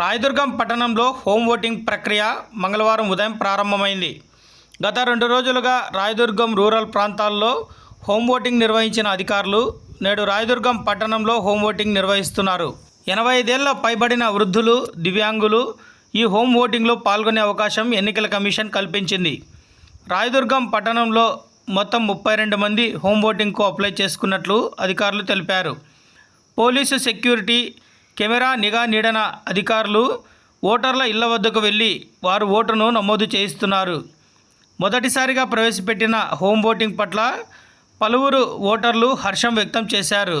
రాయదుర్గం పట్టణంలో home voting ప్రక్రియ మంగళవారం ఉదయం ప్రారంభమైంది. గత రెండు రోజులుగా రాయదుర్గం రూరల్ ప్రాంతాల్లో హోమ్ ఓటింగ్ నిర్వహించిన అధికారులు నేడు రాయదుర్గం పట్టణంలో హోమ్ ఓటింగ్ నిర్వహిస్తున్నారు. ఎనభై ఐదేళ్ళ పైబడిన వృద్ధులు దివ్యాంగులు ఈ హోమ్ ఓటింగ్లో పాల్గొనే అవకాశం ఎన్నికల కమిషన్ కల్పించింది. రాయదుర్గం పట్టణంలో మొత్తం ముప్పై రెండు మంది హోమ్ ఓటింగ్కు అప్లై చేసుకున్నట్లు అధికారులు తెలిపారు. పోలీసు సెక్యూరిటీ కెమెరా నిఘా నీడన అధికారులు ఓటర్ల ఇళ్ళ వద్దకు వెళ్ళి వారు ఓటును నమోదు చేయిస్తున్నారు. మొదటిసారిగా ప్రవేశపెట్టిన హోమ్ ఓటింగ్ పట్ల పలువురు ఓటర్లు హర్షం వ్యక్తం చేశారు.